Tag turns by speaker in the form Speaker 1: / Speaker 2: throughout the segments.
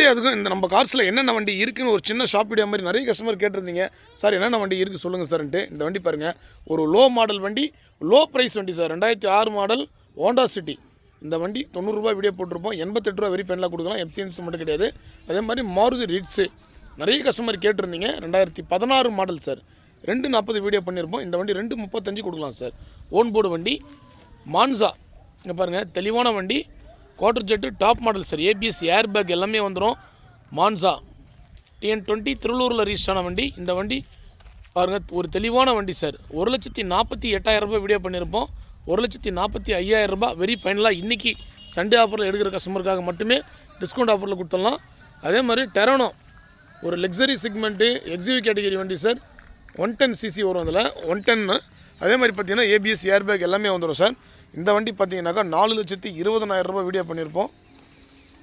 Speaker 1: வண்டி அதுக்கும் இந்த நம்ம கார்ஸில் என்னென்ன வண்டி இருக்குன்னு ஒரு சின்ன ஷாப் வீடியோ மாதிரி நிறைய கஸ்டமர் கேட்டிருந்தீங்க. சார் என்னென்ன வண்டி இருக்குது சொல்லுங்கள் சார்ன்ட்டு இந்த வண்டி பாருங்கள் ஒரு லோ மாடல் வண்டி லோ ப்ரைஸ் வண்டி சார். ரெண்டாயிரத்தி ஆறு மாடல் ஹோண்டா சிட்டி இந்த வண்டி தொண்ணூறுரூவா வீடியோ போட்டிருப்போம். எண்பத்தெட்டு ரூபா வெரி ஃபைனலாக கொடுக்கலாம். எஃப்சிஎன்ஸ் மட்டும் கிடையாது. அதே மாதிரி மாருதி ரிட்ஸு நிறைய கஸ்டமர் கேட்டிருந்தீங்க. ரெண்டாயிரத்தி பதினாறு மாடல் சார். ரெண்டு நாற்பது வீடியோ பண்ணியிருப்போம். இந்த வண்டி ரெண்டு முப்பத்தஞ்சு கொடுக்கலாம் சார். ஓன் போர்டு வண்டி மான்சா இங்கே பாருங்கள் தெளிவான வண்டி. Quarter jet top model sir. ABS air bag எல்லாமே வந்துடும் மான்சா டிஎன் டுவெண்ட்டி திருவள்ளூரில் ரீச் ஆன வண்டி. இந்த வண்டி பாருங்கள் ஒரு தெளிவான வண்டி சார் ஒரு லட்சத்தி நாற்பத்தி எட்டாயிரம் ரூபாய் வீடியோ பண்ணியிருப்போம். ஒரு லட்சத்தி நாற்பத்தி ஐயாயிரம் ரூபாய். வெரி ஃபைனலாக இன்றைக்கி சண்டே ஆஃபரில் எடுக்கிற கஸ்டமருக்காக மட்டுமே டிஸ்கவுண்ட் ஆஃபரில் கொடுத்துடலாம். அதே மாதிரி டெரனோ ஒரு லக்ஸரி செக்மெண்ட்டு எக்ஸிவி கேட்டகரி வண்டி சார் ஒன் டென் சிசி வரும் அதில். ஒன் டென்னு அதே மாதிரி பார்த்தீங்கன்னா ஏபிஎஸ் ஏர் பேக் எல்லாமே வந்துடும் சார் இந்த வண்டி பார்த்தீங்கன்னாக்கா நாலு லட்சத்தி இருபதனாயிரம் ரூபாய் வீடியோ பண்ணியிருப்போம்.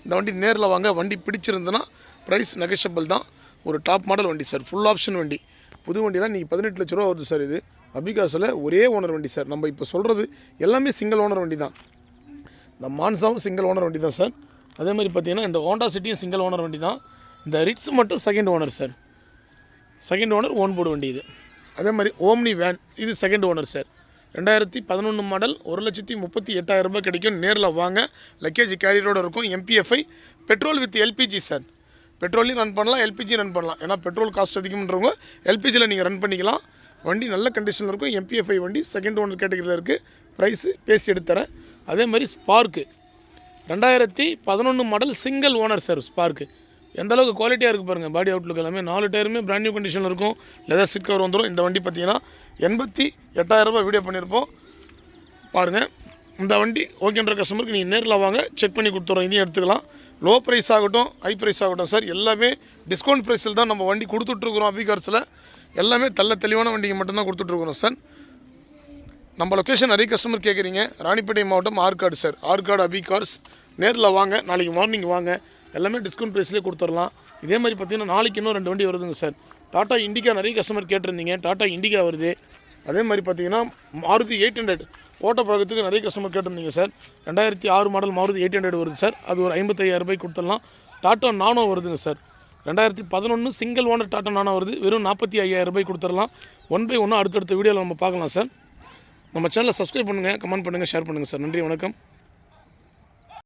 Speaker 1: இந்த வண்டி நேரில் வாங்க வண்டி பிடிச்சிருந்துன்னா ப்ரைஸ் நெகஷபிள் தான். ஒரு டாப் மாடல் வண்டி சார் ஃபுல் ஆப்ஷன் வண்டி. புது வண்டி தான் நீங்கள் பதினெட்டு லட்ச ரூபா வருது சார் இது. அபிகாஸில் ஒரே ஓனர் வண்டி சார் நம்ம இப்போ சொல்கிறது எல்லாமே சிங்கிள் ஓனர் வண்டி தான். இந்த மான்சாவும் சிங்கிள் ஓனர் வண்டி தான் சார் அதே மாதிரி பார்த்தீங்கன்னா இந்த ஹோண்டா சிட்டியும் சிங்கிள் ஓனர் வண்டி தான். இந்த ரிட்ஸ் மட்டும் second owner sir second owner own board வண்டி இது. அதே மாதிரி ஓம்னி வேன் இது செகண்ட் ஓனர் சார் ரெண்டாயிரத்தி பதினொன்று மாடல் ஒரு லட்சத்தி முப்பத்தி எட்டாயிரம் ரூபாய் கிடைக்கும். நேரில் வாங்க. லக்கேஜ் கேரியரோடு இருக்கும். MPFI petrol with LPG sir பெட்ரோலையும் run பண்ணலாம் எல்பிஜி ரன் பண்ணலாம். ஏன்னா பெட்ரோல் காஸ்ட் அதிகம்ன்றவங்க எல்பிஜியில் நீங்கள் ரன் பண்ணிக்கலாம். வண்டி நல்ல கண்டிஷனில் இருக்கும். எம்பிஎஃப்ஐ வண்டி செகண்ட் ஓனர் கேட்டகரியில் இருக்குது ப்ரைஸு பேசி எடுத்து தரேன் அதே மாதிரி ஸ்பார்க்கு ரெண்டாயிரத்தி பதினொன்று model single owner sir Spark எந்த அளவுக்கு குவாலிட்டியாக இருக்குது பாருங்கள் பாடி அவுட்லுக் எல்லாமே நாலு டயருமே பிராண்ட் நியூ கண்டிஷனில் இருக்கும். லெதர் சீட் கவர் வந்துடும் இந்த வண்டி பார்த்தீங்கன்னா எண்பத்தி எட்டாயிரம் ரூபாய் வீடியோ பண்ணியிருப்போம் பாருங்கள் இந்த வண்டி ஓகேன்ற கஸ்டமருக்கு நீங்கள் நேரில் வாங்க. செக் பண்ணி கொடுத்துறோம் இதையும் எடுத்துக்கலாம். லோ ப்ரைஸ் ஆகட்டும் ஹை ப்ரைஸ் ஆகட்டும் சார் எல்லாமே டிஸ்கவுண்ட் ப்ரைஸில் தான் நம்ம வண்டி கொடுத்துட்ருக்குறோம் அபிகார்ஸில் எல்லாமே தள்ள தெளிவான வண்டிக்கு மட்டும்தான் கொடுத்துட்ருக்குறோம் சார் நம்ம லொக்கேஷன் நிறைய கஸ்டமர் கேட்குறீங்க ராணிப்பேட்டை மாவட்டம் ஆற்காடு சார் ஆற்காடு அபி கார்ஸ் நேரில் வாங்க. நாளைக்கு மார்னிங் வாங்க. எல்லாமே டிஸ்கவுண்ட் ப்ரைஸ்லேயே கொடுத்துடலாம். இதே மாதிரி பார்த்தீங்கன்னா நாளைக்கு இன்னும் ரெண்டு வண்டி வருதுங்க சார். டாட்டா இண்டிகா நிறைய கஸ்டமர் கேட்டிருந்தீங்க. டாட்டா இண்டிகா வருது. அதே மாதிரி பார்த்தீங்கன்னா மாருதி எயிட் ஹண்ட்ரட் ஓட்ட பழக்கத்துக்கு நிறைய கஸ்டமர் கேட்டிருந்தீங்க சார். ரெண்டாயிரத்தி ஆறு மாடல் மாருதி எயிட் ஹண்ட்ரட் வருது சார். அது ஒரு ஐம்பத்தையாயிரம் ரூபாய்க்கு கொடுத்துடலாம். டாட்டா நானோ வருதுங்க சார். ரெண்டாயிரத்தி பதினொன்று சிங்கிள் ஓனர் டாட்டா நானோ வருது. வெறும் நாற்பத்தி ஐயாயிரம் ரூபாய் கொடுத்துடலாம். ஒன் பை ஒன்று அடுத்தடுத்த வீடியோவில் நம்ம பார்க்கலாம் சார். நம்ம சேனலை சப்ஸ்கிரைப் பண்ணுங்கள் கமெண்ட் பண்ணுங்கள் ஷேர் பண்ணுங்கள் சார். நன்றி வணக்கம்.